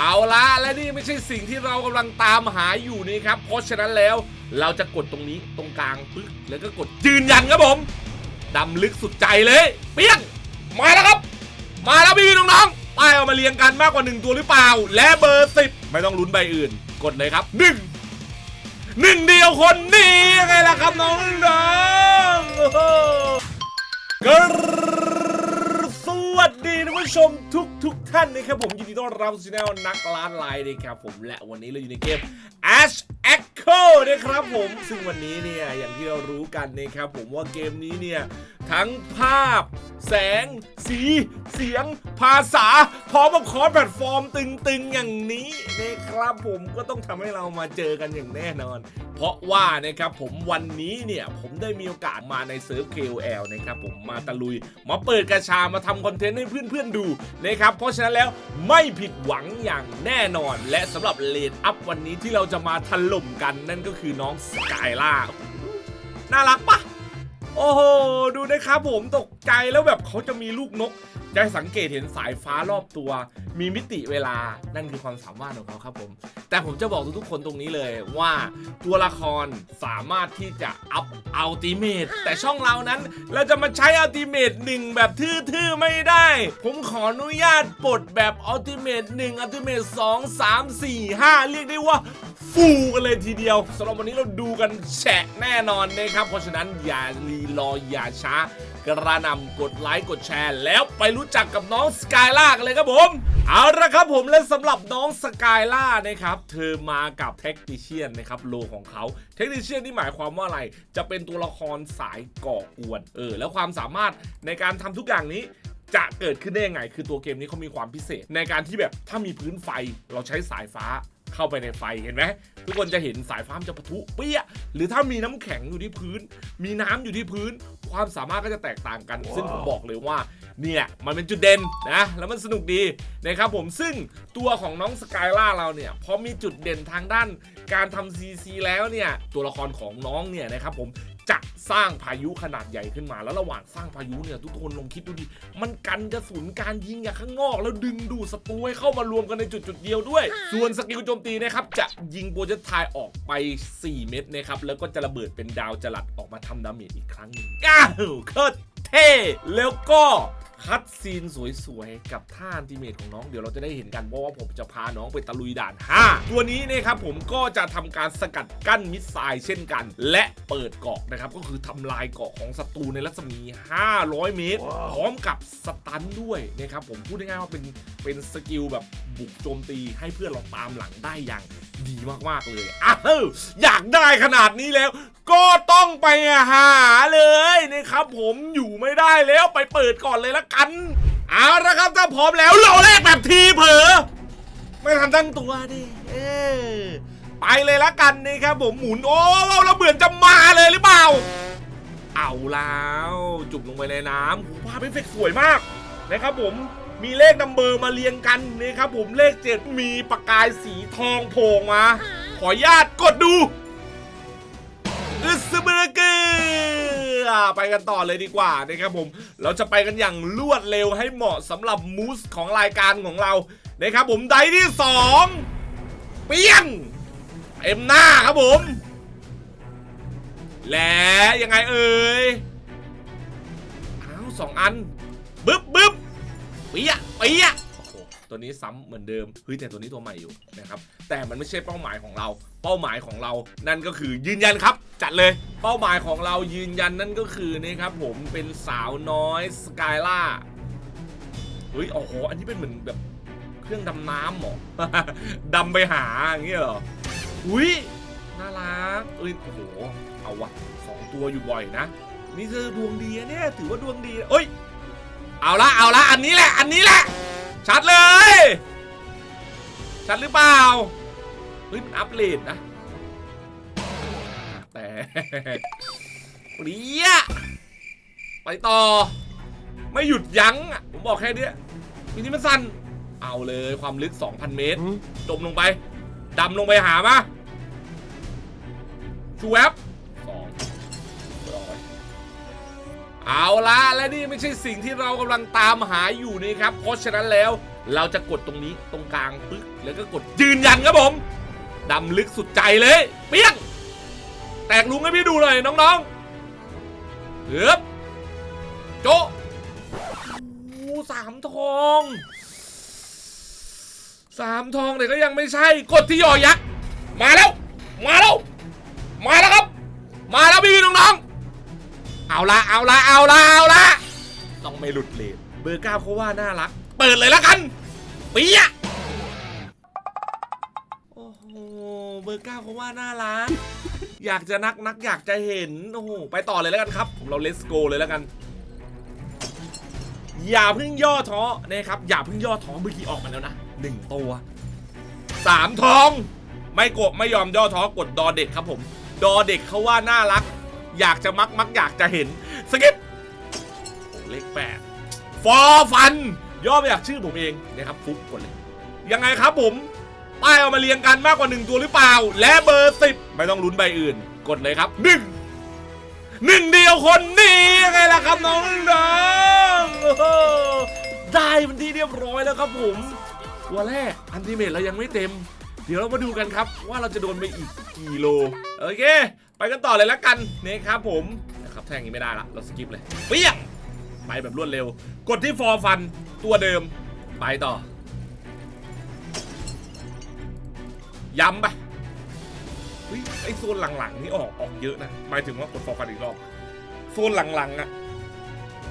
เอาละและนี่ไม่ใช่สิ่งที่เรากำลังตามหาอยู่นี่ครับ เพราะฉะนั้นแล้วเราจะกดตรงนี้ตรงกลางปึ๊กแล้วก็กดยืนยันครับผมดำลึกสุดใจเลยเปี้ยงมาแล้วครับ มาแล้วพี่น้องๆป้ายเอามาเรียงกันมากกว่าหนึ่งตัวหรือเปล่า และเบอร์สิบไม่ต้องลุ้นใบอื่น กดเลยครับหนึ่งหนึ่งเดียวคนนี้ยังไงล่ะครับน้องน้องๆโอ้โหกร สวัสดีท่านผู้ชมทุกทุกๆท่านนะครับผมยินดีต้อนรับสู่ช่องนักล้านไลน์นะครับผมและวันนี้เราอยู่ในเกม Ash Echo นะครับผมซึ่งวันนี้เนี่ยอย่างที่เรารู้กันนะครับผมว่าเกมนี้เนี่ย ทั้งภาพ แสง สี เสียง ภาษา พร้อมกับคอร์สแพลตฟอร์มตึงๆ อย่างนี้นะครับผมก็ต้องทำให้เรามาเจอกันอย่างแน่นอน เพราะว่านะครับผมวันนี้เนี่ย ผมได้มีโอกาสมาในเซิร์ฟ KOL นะครับผมมาตะลุย มาเปิดกระชามาทำคอนเทนต์ให้เพื่อนๆดูนะครับเพราะฉะนั้นแล้วไม่ผิดหวังอย่างแน่นอน และสำหรับเลดอัพวันนี้ที่เราจะมาถล่มกันนั่นก็คือน้องสกายล่าน่ารักปะ โอ้โห ดูนะครับผมตกใจแล้วแบบเขาจะมีลูกนก จะสังเกตเห็นสายฟ้ารอบตัว มีมิติเวลา นั่นคือความสามารถของเขาครับผม แต่ผมจะบอกทุกๆคนตรงนี้เลยว่าตัวละครสามารถที่จะอัพอัลติเมตแต่ช่องเรานั้นเราจะมาใช้อัลติเมตหนึ่งแบบทื่อๆไม่ได้ ผมขออนุญาตปลดแบบอัลติเมตหนึ่งอัลติเมตสองสามสี่ห้าเรียกได้ว่า ฟูกันเลยทีเดียวสำหรับวันนี้เราดูกันแฉะแน่นอนนะครับ เพราะฉะนั้นอย่ารีรออย่าช้ากระนำกดไลค์กดแชร์ แล้วไปรู้จักกับน้องสกายล่ากันเลยครับผม เอาละครับผมและสำหรับน้องสกายล่านะครับ เธอมากับเทคนิเชียนนะครับโลของเขา เทคนิเชียนที่หมายความว่าอะไร จะเป็นตัวละครสายก่อกวน เออ แล้วความสามารถในการทำทุกอย่างนี้จะเกิดขึ้นได้ยังไง คือตัวเกมนี้เขามีความพิเศษ ในการที่แบบถ้ามีพื้นไฟเราใช้สายฟ้า เข้าไปในไฟเห็นไหมทุกคนจะเห็นสายฟ้ามันจะปะทุเปี้ยหรือถ้ามีน้ำแข็งอยู่ที่พื้น มีน้ำอยู่ที่พื้น ความสามารถก็จะแตกต่างกัน ซึ่งผมบอกเลยว่าเนี่ยมันเป็นจุดเด่นนะแล้วมันสนุกดีนะครับผมซึ่งตัวของน้องสกายล่าเราเนี่ยพอมีจุดเด่นทางด้านการทำซีซีแล้วเนี่ยตัวละครของน้องเนี่ยนะครับผม จะสร้างพายุขนาดใหญ่ขึ้นมา แล้วระหว่างสร้างพายุเนี่ยทุกคนลองคิดดูดิ มันกันกระสุนการยิงจากข้างนอก แล้วดึงดูดศัตรูให้เข้ามารวมกันในจุดจุดๆเดียวด้วย ส่วนสกิลโจมตีนะครับจะยิงโปรเจกต์ไทายออกไป 4 เม็ดนะครับแล้วก็จะระเบิดเป็นดาวจรัดออกมาทำดาเมจอีกครั้งหนึงอ้าวโคตรเท่แล้วก็ คัดซีนสวยๆ กับท่าอันติเมตของน้องเดี๋ยวเราจะได้เห็นกัน เพราะว่าผมจะพาน้องไปตะลุยด่าน 5 ตัวนี้นะครับผมก็จะทำการสกัดกั้นมิสไซล์เช่นกัน และเปิดเกาะนะครับ ก็คือทำลายเกาะของศัตรูในรัศมี 500 เมตร พร้อมกับสตันด้วยนะครับผมพูดง่ายๆว่าเป็นเป็นสกิลแบบบุกโจมตีให้เพื่อนเราตามหลังได้อย่าง ดีมากๆเลยอ้าวอยากได้ขนาดนี้แล้ว ก็ต้องไปหาเลยนะครับ ผมอยู่ไม่ได้แล้วไปเปิดก่อนเลยละกันเอาละครับถ้าพร้อมแล้วเราแรกแบบทีเผลอไม่ทันตั้งตัวดิเออไปเลยละกันนะครับผมหมุนโอ้เราเหมือนจะมาเลยหรือเปล่า เอาแล้ว จุ่มลงไปในน้ำภาพเอฟเฟกสวยมากนะครับผม มีเลขนัมเบอร์มาเรียงกันนะครับผมเลขเจ็ดมีประกายสีทองโผล่มา ขออนุญาตกดดูอึสเบอร์เกอร์ไปกันต่อเลยดีกว่านะครับผม เราจะไปกันอย่างรวดเร็วให้เหมาะสำหรับมูสของรายการของเรานะครับผมไดที่สองเปี้ยงเต็มหน้าครับผม และยังไงเอ่ยอ้าวสองอันบึ๊บบึ๊บ ปียะปียะโอ้โหตัวนี้ซ้ำเหมือนเดิมเฮ้ยแต่ตัวนี้ตัวใหม่อยู่นะครับแต่มันไม่ใช่เป้าหมายของเรา เป้าหมายของเรานั่นก็คือยืนยันครับ จัดเลยเป้าหมายของเรายืนยันนั่นก็คือนี่ครับผมเป็นสาวน้อยสกายล่าเฮ้ยโอ้โหอันนี้เป็นเหมือนแบบเครื่องดำน้ำเหรอ ดำไปหาอย่างเงี้ยเหรออุ้ยน่ารักเอ้ยโอ้โหเอาวะสองตัวอยู่บ่อยนะ นี่เธอดวงดีอะเนี่ยถือว่าดวงดีเอ้ย เอาละเอาละอันนี้แหละ อันนี้แหละ ชัดเลย ชัดหรือเปล่าเฮ้ยมันอัปเดตนะ แต่เปรี้ยไปต่อ ไม่หยุดยั้งอะผมบอกแค่เนี้ยทีนี้มันสั้นเอาเลยความลึก 2,000 เมตรจมลงไปดำลงไปหามาชูแวบสอง เอาละและนี่ไม่ใช่สิ่งที่เรากำลังตามหาอยู่นี่ครับ เพราะฉะนั้นแล้วเราจะกดตรงนี้ตรงกลางปึ๊กแล้วก็กดยืนยันครับผมดำลึกสุดใจเลยเปี้ยง แตกลุงให้พี่ดูหน่อยน้องๆเฮ้บโจโอ้สามทองสามทองแต่ก็ยังไม่ใช่กดที่ยอยักษ์มาแล้ว มาแล้ว มาแล้วครับ มาแล้วพี่น้องๆ เอาละเอาละเอาละเอาละต้องไม่หลุดเลนเบอร์เก้าเขาว่าน่ารัก เปิดเลยแล้วกันเปียะโอ้โหเบอร์เก้าเขาว่าน่ารัก อยากจะนักนักอยากจะเห็นโอ้โหไปต่อเลยแล้วกันครับ เราเลสโกเลยแล้วกัน อย่าเพิ่งย่อท้อนะครับอย่าเพิ่งย่อท้อเมื่อกี้ออกมาแล้วนะหนึ่งตัวสามทอง ไม่กดไม่ยอมย่อท้อกดดอเด็กครับผม ดอเด็กเขาว่าน่ารัก อยากจะมักมักอยากจะเห็นสกิปเลขแปดฟอฟันย่อมาจากชื่อผมเองนะครับฟุกกดเลยยังไงครับผมป้ายเอามาเรียงกันมากกว่าหนึ่งตัวหรือเปล่า และเบอร์สิบไม่ต้องลุ้นใบอื่น กดเลยครับหนึ่งหนึ่งเดียวคนนี้ยังไงล่ะครับน้องน้องได้เป็นที่เรียบร้อยแล้วครับผมตัวแรกอันติเมตเรายังไม่เต็ม เดี๋ยวเรามาดูกันครับว่าเราจะโดนไปอีกกี่โลโอเค ไปกันต่อเลยและกันนี่ครับผมนะครับแท่งนี้ไม่ได้ละเราสกิปเลยเปี้ยงไปแบบรวดเร็ว กดที่ฟอร์ฟันตัวเดิม ไปต่อ ย้ำไปไอโซนหลังๆนี่ออกออกเยอะนะหมายถึงว่ากดฟอร์ฟันอีกรอบโซนหลังๆอะ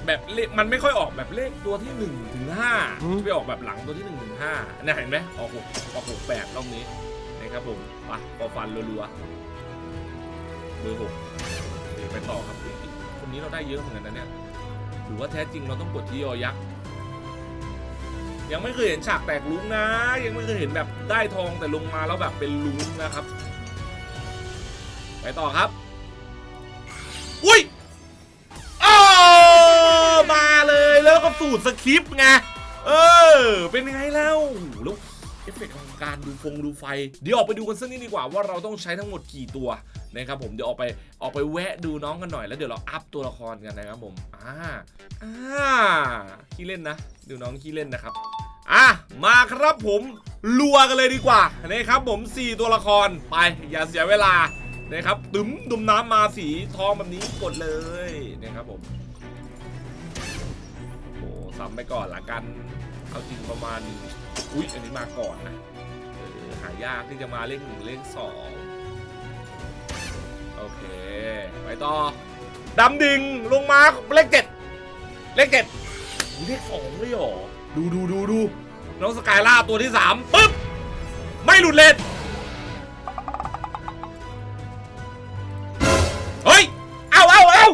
แบบเลขมันไม่ค่อยออกแบบเลขตัวที่หนึ่งถึงห้าไปออกแบบหลังตัวที่หนึ่งถึงห้าเนี่ยเห็นไหมออกหกออกหกแปดรอบนี้นะครับผมไปฟอร์ฟันรัวๆ เบอร์หกไปต่อครับคนนี้เราได้เยอะเหมือนกันนะเนี่ยหรือว่าแท้จริงเราต้องกดที่ยอยักษ์ยังไม่เคยเห็นฉากแตกลุ้งนะ ยังไม่เคยเห็นแบบได้ทองแต่ลงมาแล้วแบบเป็นลุ้งนะครับ ไปต่อครับ อุ้ยอ้าวมาเลยแล้วก็สูตรสคริปต์ไงเออ เป็นไงแล้วแล้วเอฟเฟกต์ของการดูฟงดูไฟ เดี๋ยวออกไปดูกันสักนิดดีกว่าว่าเราต้องใช้ทั้งหมดกี่ตัว นะครับผมเดี๋ยวออกไปออกไปแวะดูน้องกันหน่อยแล้วเดี๋ยวเราอัพตัวละครกันนะครับผมอ่าอ่าขี้เล่นนะ ดูน้องขี้เล่นนะครับอะมาครับผมลัวกันเลยดีกว่านะครับผม 4 ตัวละครไปอย่าเสียเวลานะครับตึมดุมน้ำมาสีทองแบบนี้กดเลยนะครับผมโอ้ซ้ำไปก่อนละกัน เอาจริงประมาณ อุ๊ย อันนี้มาก่อนนะหายากที่จะมาเลขหนึ่งเลขสอง โอเค ไปต่อดำดิ่งลงมาเลขเจ็ดเลขเจ็ดอุ๊ยเลขสองเลยเหรอ ดูดูดูดูน้องสกายล่าตัวที่สามปึ๊บ ไม่หลุดเลนเฮ้ย เอาเอาเอา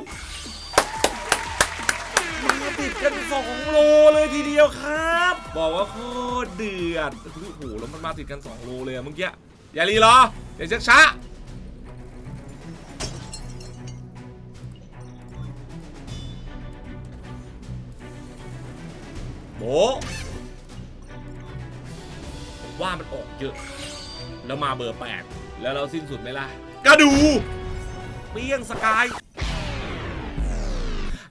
มาติดกันสองโลเลยทีเดียวครับ บอกว่าโคตรเดือดโอ้โหแล้วมันมาติดกัน2โลเลยอะเมื่อกี้ อย่ารีรออย่าชักช้า ผมว่ามันออกเยอะ แล้วมาเบอร์แปดแล้วเราสิ้นสุดไหมล่ะก็ดูเปี้ยงสกาย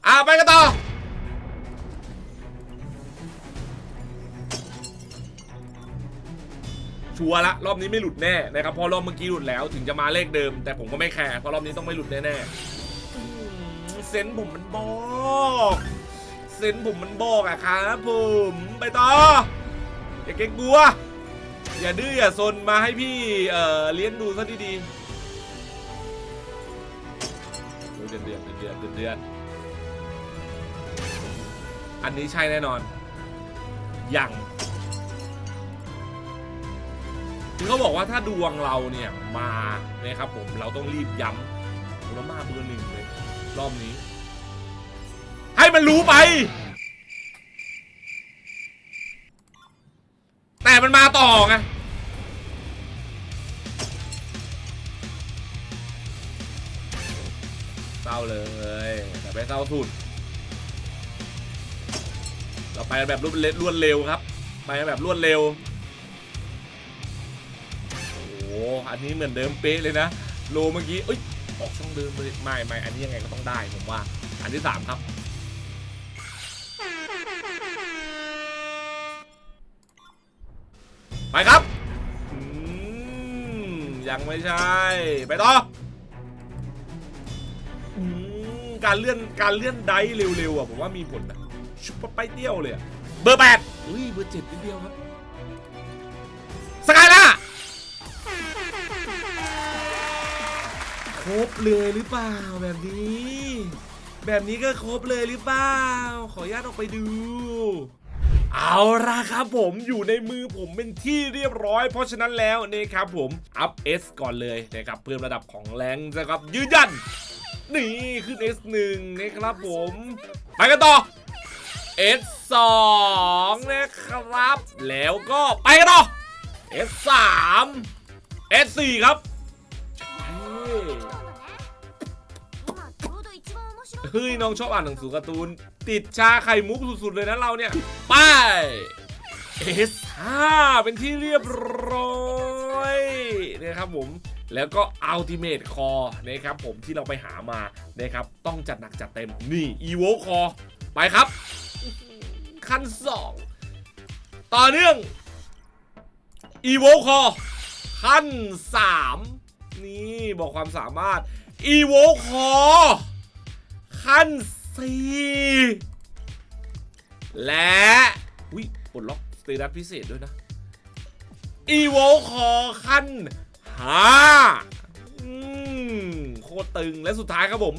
อ่าไปกันต่อ ชัวร์ละ รอบนี้ไม่หลุดแน่นะครับเพราะรอบเมื่อกี้หลุดแล้วถึงจะมาเลขเดิม แต่ผมก็ไม่แคร์เพราะรอบนี้ต้องไม่หลุดแน่ๆอืมเซนส์ผมมันบอก เซนผมมันบอกอะครับผมไปต่อ อย่าเก่งกลัว อย่าดื้ออย่าซนมาให้พี่เอ่อเลี้ยงดูซะดีๆเดือดเดือดเดือดเดือดเดือดอันนี้ใช่แน่นอน อยังคือเขาบอกว่าถ้าดวงเราเนี่ยมานะครับผมเราต้องรีบย้ำผมว่ามาเบอร์หนึ่งเลยรอบนี้ มันรู้ไป แต่มันมาต่อไงเศร้าเลยแต่ไปเศร้าสุด เราไปแบบรวดเร็วรวดเร็วครับ ไปแบบรวดเร็ว โอ้โหอันนี้เหมือนเดิมเป๊ะเลยนะโลเมื่อกี้เอ้ยออกช่องเดิมเลยไม่ไม่อันนี้ยังไงก็ต้องได้ผมว่า อันที่สามครับ ไปครับอืมยังไม่ใช่ ไปต่ออืมการเลื่อนการเลื่อนไดฟ์เร็วๆอะผมว่ามีผลนะชุบไปเดียวเลยอะเบอร์แปดอุ้ยเบอร์เจ็ดนิดเดียวครับสกายล่ะครบเลยหรือเปล่าแบบนี้ แบบนี้ก็ครบเลยหรือเปล่า ขออนุญาตออกไปดู เอาละครับผมอยู่ในมือผมเป็นที่เรียบร้อย เพราะฉะนั้นแล้วนี่ครับผมอัพ S ก่อนเลยนะครับเพิ่มระดับของแรงนะครับยืนยัน นี่ขึ้น S1 นะครับผม ไปกันต่อ S2 นะครับ แล้วก็ไปกันต่อ S3 S4 ครับ เฮ้ยน้องชอบอ่านหนังสือการ์ตูน ติดชาไข่มุกสุดๆเลยนะเราเนี่ย ไป S5 เป็นที่เรียบร้อยนะครับผมแล้วก็ Ultimate Core นะครับผมที่เราไปหามานะครับต้องจัดหนักจัดเต็มนี่ Evo Core ไปครับ ขั้น 2 ต่อเนื่อง Evo Core ขั้น 3 นี่บอกความสามารถ Evo Core ขั้น4และอุ้ยปลดล็อกสเตตัสพิเศษด้วยนะ Evo Core ขั้น5อืมโคตรตึงและสุดท้ายครับผม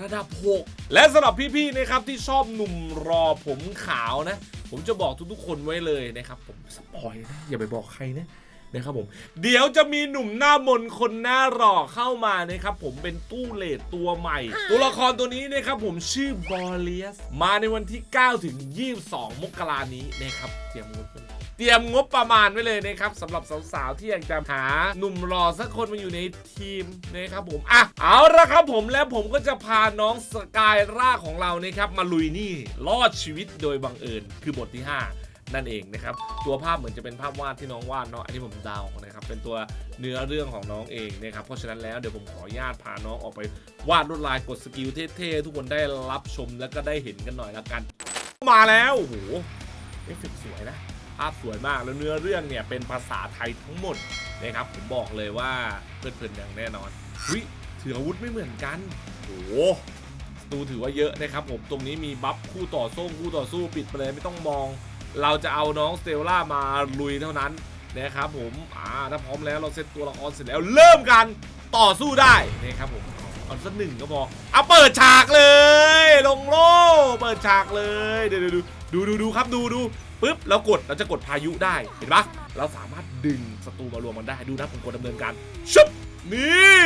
ระดับ 6 และสำหรับพี่ๆนะครับที่ชอบหนุ่มรอผมขาวนะ ผมจะบอกทุกๆคนไว้เลยนะครับ ผมสปอยนะ อย่าไปบอกใครนะ นะครับผม เดี๋ยวจะมีหนุ่มหน้ามนคนหน้าหล่อเข้ามานะครับผมเป็นตู้เลดตัวใหม่ ตัวละครตัวนี้นะครับผมชื่อบอลเลียส มาในวันที่ 9 ถึง 22 มกรานี้นะครับเตรียมงบเตรียมงบประมาณไว้เลยนะครับสำหรับสาวๆที่อยากจะหาหนุ่มรอสักคนมาอยู่ในทีมนะครับผมอะเอาละครับผมและผมก็จะพาน้องสกายร่าของเรานะครับมาลุยนี่รอดชีวิตโดยบังเอิญคือบทที่ 5 นั่นเองนะครับตัวภาพเหมือนจะเป็นภาพวาดที่น้องวาดเนาะอันนี้ผมเดานะครับเป็นตัวเนื้อเรื่องของน้องเองนะครับเพราะฉะนั้นแล้วเดี๋ยวผมขออนุญาตพาน้องออกไปวาดลวดลายกดสกิลเท่ๆทุกคนได้รับชมแล้วก็ได้เห็นกันหน่อยละกัน มาแล้วโอ้โหเอฟเฟกสวยนะภาพสวยมากแล้วเนื้อเรื่องเนี่ยเป็นภาษาไทยทั้งหมดนะครับผมบอกเลยว่าเพลิดเพลินอย่างแน่นอนวิถืออาวุธไม่เหมือนกันโอ้โหดูถือว่าเยอะนะครับผมตรงนี้มีบัฟคู่ต่อสู้คู่ต่อสู้ปิดไปเลยไม่ต้องมอง เราจะเอาน้องสเตลล่ามาลุยเท่านั้นนะครับผมอ่าถ้าพร้อมแล้วเราเซตตัวละครเสร็จแล้วเริ่มกันต่อสู้ได้นะครับผมเอาสักหนึ่งก็พอเอาเปิดฉากเลย ลงโล่เปิดฉากเลยเดี๋ยวดูดูดูดูครับดูดูปุ๊บเรากดเราจะกดพายุได้เห็นปะเราสามารถดึงศัตรูมารวมกันได้ดูนะผมกดดำเนินการชุบนี่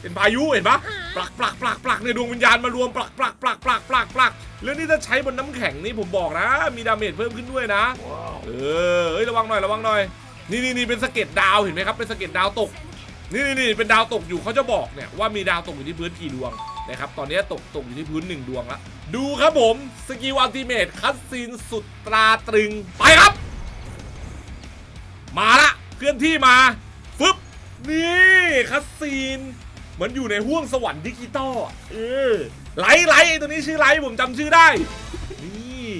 เป็นพายุเห็นปะปลักปลักปลักปลักในยดวงวิญญาณมารวมปลักปลักปลักปลักปลักปลักแล้วนี่ถ้าใช้บนน้ำแข็งนี่ผมบอกนะ มีดาเมจเพิ่มขึ้นด้วยนะ เออเอ้ยระวังหน่อยระวังหน่อย นี่นี่นี่เป็นสะเก็ดดาวเห็นไหมครับเป็นสะเก็ดดาวตก นี่นี่นี่เป็นดาวตกอยู่เขาจะบอกเนี่ยว่ามีดาวตกอยู่ที่พื้นกี่ดวงนะครับตอนนี้ตกตกอยู่ที่พื้นหนึ่งดวงละดูครับผมสกิลอัลติเมทคัสซีนสุดตราตรึงไปครับ มาละเคลื่อนที่มาฟึบนี่คัสซีน เหมือนอยู่ในห้วงสวรรค์ดิจิตอลอะเออไลท์ไลท์ไอ้ตัวนี้ชื่อไลท์ผมจำชื่อได้ นี่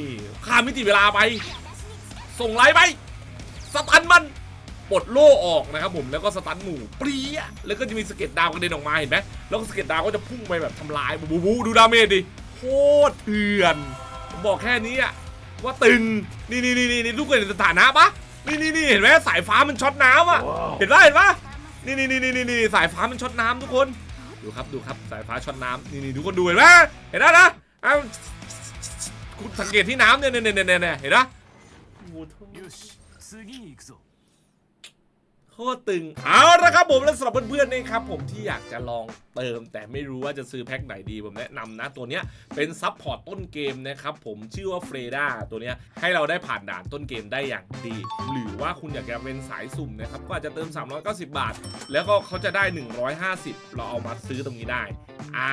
ข้ามมิติเวลาไป ส่งไลท์ไป สตันมันปลดโล่ออกนะครับผมแล้วก็สตันหมู่เปรี้ยแล้วก็จะมีสะเก็ตดาวกระเด็นออกมาเห็นไหมแล้วก็สะเก็ตดาวก็จะพุ่งไปแบบทำลายบูบูบูดูดาเมจดิโคตรเถื่อนผมบอกแค่นี้อะว่าตึงนี่นี่นี่นี่ทุกคนเห็นสถานะปะนี่นี่นี่เห็นไหมสายฟ้ามันช็อตน้ำอะเห็นปะเห็นปะ นี่นี่นี่นี่นี่สายฟ้ามันช็อตน้ำทุกคน ดูครับดูครับสายฟ้าช็อตน้ำนี่นี่ทุกคนดูเห็นไหมเห็นไหมนะอ้าวคุณสังเกตที่น้ำเนี่ยเนี่ยเนี่ยเนี่ยเห็นไหม คตรตึง เอาละครับผมและสำหรับเพื่อนๆนะครับผมที่อยากจะลองเติม แต่ไม่รู้ว่าจะซื้อแพ็คไหนดีผมแนะนำนะตัวเนี้ยเป็นซับพอร์ตต้นเกมนะครับผมชื่อว่าเฟรดาตัวเนี้ยให้เราได้ผ่านด่านต้นเกมได้อย่างดี หรือว่าคุณอยากจะเป็นสายสุ่มนะครับก็อาจจะเติม 390 บาท แล้วก็เขาจะได้ 150 เราเอามาซื้อตรงนี้ได้อ่า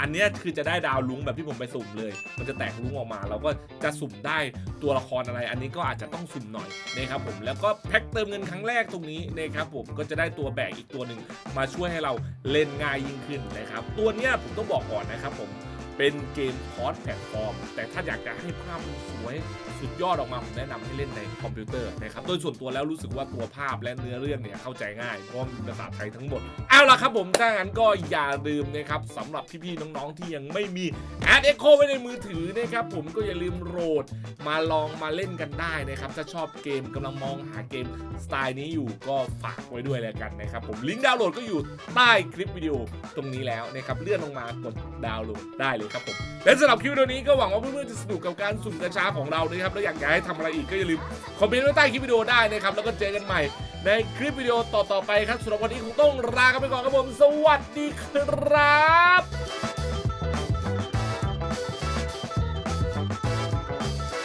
อันเนี้ยคือจะได้ดาวลุงแบบที่ผมไปสุ่มเลย มันจะแตกลุงออกมาเราก็จะสุ่มได้ตัวละครอะไร อันนี้ก็อาจจะต้องสุ่มหน่อยนะครับผมแล้วก็แพ็คเติมเงินครั้งแรกตรงนี้นะครับผมก็จะได้ตัวแบกอีกตัวหนึ่งมาช่วยให้เราเล่นง่ายยิ่งขึ้นนะครับ ตัวเนี้ยผมต้องบอกก่อนนะครับผม เป็นเกมคอร์สแพลตฟอร์ม แต่ถ้าอยากจะให้ภาพมันสวยสุดยอดออกมา ผมแนะนำให้เล่นในคอมพิวเตอร์นะครับ โดยส่วนตัวแล้วรู้สึกว่าตัวภาพและเนื้อเรื่องเนี่ยเข้าใจง่ายเพราะมีภาษาไทยทั้งหมด เอาล่ะครับผมถ้างั้นก็อย่าลืมนะครับสำหรับพี่ๆน้องๆที่ยังไม่มีแอดเอ็กโคไว้ในมือถือนะครับผมก็อย่าลืมโหลดมาลองมาเล่นกันได้นะครับถ้าชอบเกมกำลังมองหาเกมสไตล์นี้อยู่ก็ฝากไว้ด้วยแล้วกันนะครับผมลิงก์ดาวน์โหลดก็อยู่ใต้คลิปวิดีโอตรงนี้แล้วนะครับเลื่อนลงมากดดาวน์โหลดได้เลยครับผมและสำหรับคลิปวิดีโอนี้ก็หวังว่าเพื่อนๆจะสนุกกับการสุ่มกระชาของเรานะครับแล้วอยากจะให้ทำอะไรอีกก็อย่าลืมคอมเมนต์ไว้ใต้คลิปวิดีโอได้นะครับแล้วก็เจอกันใหม่ ในคลิปวิดีโอต่อๆไปครับสำหรับวันนี้คงต้องลากันไปก่อนครับผมสวัสดีครับ